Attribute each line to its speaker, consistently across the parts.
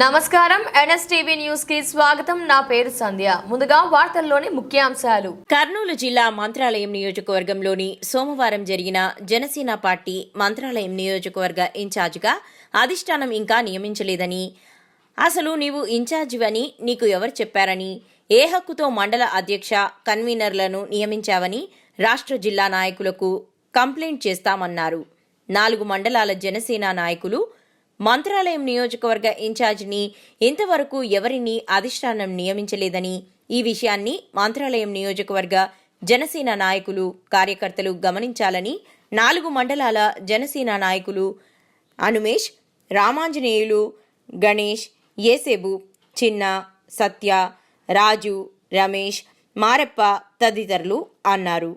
Speaker 1: నమస్కారం. ఎన్ఎస్టీవీ న్యూస్కి స్వాగతం. నా పేరు సంధ్య. ముందుగా వార్తల్లోని ముఖ్యాంశాలు.
Speaker 2: కర్నూలు జిల్లా మంత్రాలయం నియోజకవర్గంలోని సోమవారం జరిగిన జనసేన పార్టీ మంత్రాలయం నియోజకవర్గ ఇన్ఛార్జిగా అధిష్టానం ఇంకా నియమించలేదని అసలు నీవు ఇన్ఛార్జివని నీకు ఎవరు చెప్పారని ఏ హక్కుతో మండల అధ్యక్ష కన్వీనర్లను నియమించావని రాష్ట్ర జిల్లా నాయకులకు కంప్లైంట్ చేస్తామన్నారు. నాలుగు మండలాల జనసేన నాయకులు మంత్రాలయం నియోజకవర్గ ఇన్ఛార్జిని ఇంతవరకు ఎవరిని అధిష్టానం నియమించలేదని ఈ విషయాన్ని మంత్రాలయం నియోజకవర్గ జనసేన నాయకులు కార్యకర్తలు గమనించాలని నాలుగు మండలాల జనసేన నాయకులు అనుమేష్ రామాంజనేయులు గణేష్ ఏసేబు చిన్న సత్య రాజు రమేష్ మారెప్ప తదితరులు అన్నారు.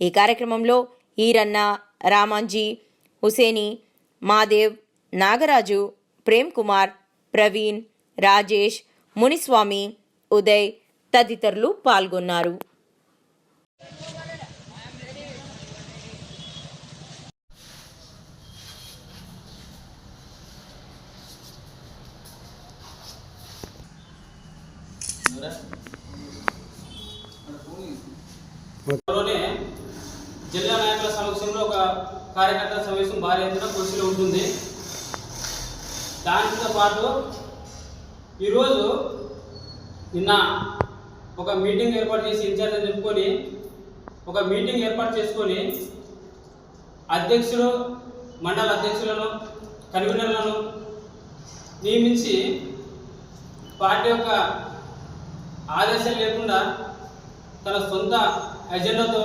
Speaker 2: ఈ కార్యక్రమంలో ఈరన్న రామాంజీ హుసేని మాదేవ్ నాగరాజు ప్రేమ్ కుమార్ ప్రవీణ్ రాజేష్ మునిస్వామి ఉదయ్ తదితరులు పాల్గొన్నారు.
Speaker 3: జిల్లా నాయకుల సమక్షంలో ఒక కార్యకర్తల సమావేశం భారీ ఎత్తున కృషిలో ఉంటుంది. దానితో పాటు ఈరోజు నిన్న ఒక మీటింగ్ ఏర్పాటు చేసి ఇన్ఛార్జ్ అని చెప్పుకొని ఒక మీటింగ్ ఏర్పాటు చేసుకొని అధ్యక్షుడు మండల అధ్యక్షులను కన్వీనర్లను నియమించి పార్టీ యొక్క ఆదేశాలు లేకుండా తన సొంత ఎజెండాతో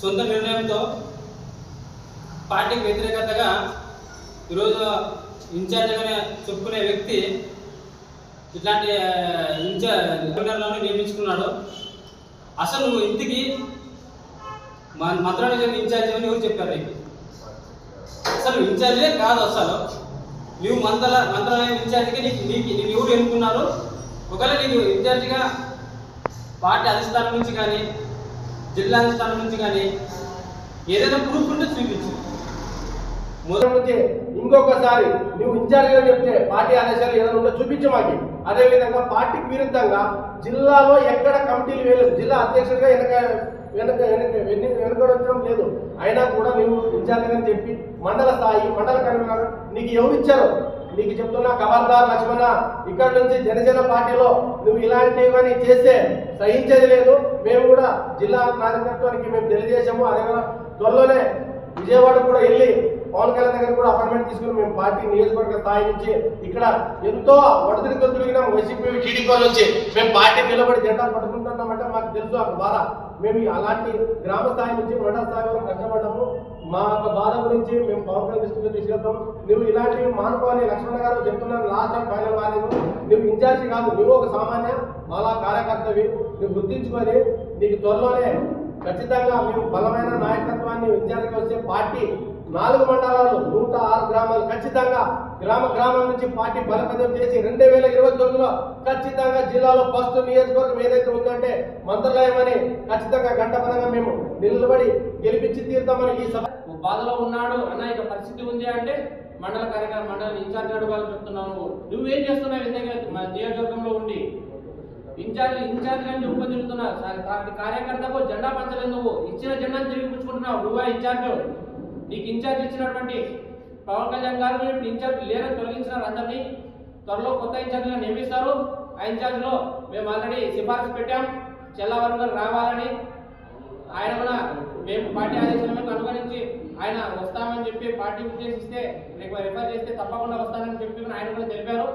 Speaker 3: సొంత నిర్ణయంతో పార్టీకి వ్యతిరేకతగా ఈరోజు ఇన్ఛార్జ్గానే చెప్పుకునే వ్యక్తి ఇట్లాంటి ఇన్ఛార్జ్లను నియమించుకున్నాడు. అసలు నువ్వు ఇంటికి మంత్రాలు ఇన్ఛార్జ్ అని ఎవరు చెప్పారు నీకు? అసలు ఇన్ఛార్జే కాదు అసలు. నువ్వు మంత్రాల మంత్రాలయం ఇన్ఛార్జిగా నీకు నీకు నీకు ఎవరు ఎన్నుకున్నారు? ఒకవేళ నీకు ఇన్ఛార్జిగా పార్టీ అధిష్టానం నుంచి కానీ జిల్లా అధిష్టానం నుంచి కానీ ఏదైనా ప్రూఫ్ ఉంటే చూపించు.
Speaker 4: మొదటి ఇంకొకసారి నువ్వు ఇన్ఛార్జిగా చెప్తే పార్టీ ఆదేశాలు ఏదైనా ఉంటే చూపించు మాకి. అదేవిధంగా పార్టీకి విరుద్ధంగా జిల్లాలో ఎక్కడ కమిటీలు వేయలేదు. జిల్లా అధ్యక్షుడిగా వెనక వెనక వెనక వెన్ని- వెనుకడం లేదు. అయినా కూడా నువ్వు ఇన్ఛార్జిగా చెప్పి మండల స్థాయి మండల కన్వీనర్ నీకు ఎవరు ఇచ్చారు? నీకు చెప్తున్నా ఖబర్దార్ లక్ష్మణ ఇక్కడ నుంచి జనసేన పార్టీలో నువ్వు ఇలాంటివన్నీ చేస్తే సహించేది లేదు. మేము కూడా జిల్లా నాయకత్వానికి మేము తెలియజేసాము అదే త్వరలోనే విజయవాడ కూడా వెళ్ళి పవన్ కళ్యాణ్ దగ్గర కూడా అపాయింట్మెంట్ తీసుకుని మేము పార్టీ నియోజకవర్గ స్థాయి నుంచి ఇక్కడ ఎంతో ఒడిదిరి తిరిగినాం వైసీపీ టీడీపీ నుంచి మేము పార్టీ నిలబడి జెండా పట్టుకుంటున్నామంటే మాకు తెలుసు ఆ బాధ. మేము అలాంటి గ్రామ స్థాయి నుంచి మండల స్థాయి వరకు కష్టపడ్డాము. మా యొక్క బాధ గురించి మేము పవన్ కళ్యాణ్ దృష్టికి తీసుకెళ్తాం. నువ్వు ఇలాంటివి మానుకోవాలి లక్ష్మణ గారు చెప్తున్నాను లాస్ట్ అండ్ ఫైనల్ వార్నింగ్ నువ్వు ఇన్ఛార్జి కాదు నువ్వు ఒక సామాన్య మాలా కార్యకర్తవి. నువ్వు గుర్తించుకొని నీకు త్వరలోనే ఖచ్చితంగా మేము బలమైన నాయకత్వాన్ని విద్యార్థికి వచ్చే పార్టీ నాలుగు మండలాలు నూట ఆరు గ్రామాలు ఖచ్చితంగా గ్రామ గ్రామం నుంచి పార్టీ బలపదం చేసి రెండు వేల ఇరవై తొమ్మిదిలో ఖచ్చితంగా జిల్లాలో ఫస్ట్ నియోజకవర్గం ఏదైతే ఉందంటే మంత్రాలయం అని ఖచ్చితంగా గంటపరంగా మేము నిలబడి గెలిపించి తీరుతామని ఈ సభ
Speaker 3: బాధలో ఉన్నాడు అన్న ఇక పరిస్థితి ఉంది అంటే మండల కార్యక్రమం మండలం ఇన్ఛార్జ్ అడగాలని చెప్తున్నావు నువ్వు నువ్వేం చేస్తున్నావు ఎందుకంటే మన నియోజకవర్గంలో ఉండి? ఇన్ఛార్జ్ ఇన్ఛార్జ్ అని చెప్పుకొని తిరుగుతున్నావు కార్యకర్తకు జెండా పంచలేదు నువ్వు. ఇచ్చిన జెండాను తిరిగి పుచ్చుకుంటున్నావు. నువ్వే ఇన్ఛార్జ్? నీకు ఇన్ఛార్జ్ ఇచ్చినటువంటి పవన్ కళ్యాణ్ గారు ఇప్పుడు ఇన్ఛార్జ్ లేరని తొలగించినారు అందరినీ. త్వరలో కొత్త ఇన్ఛార్జ్గా నియమిస్తారు. ఆ ఇన్ఛార్జ్లో మేము ఆల్రెడీ సిఫార్సు పెట్టాం. చెల్లవరం గారు రావాలని ఆయన కూడా మేము పార్టీ ఆదేశాలను అనుగుణించి ఆయన వస్తామని చెప్పి పార్టీ ఉద్దేశిస్తే రేపు రిఫర్ చేస్తే తప్పకుండా వస్తానని చెప్పి ఆయన కూడా తెలిపారు.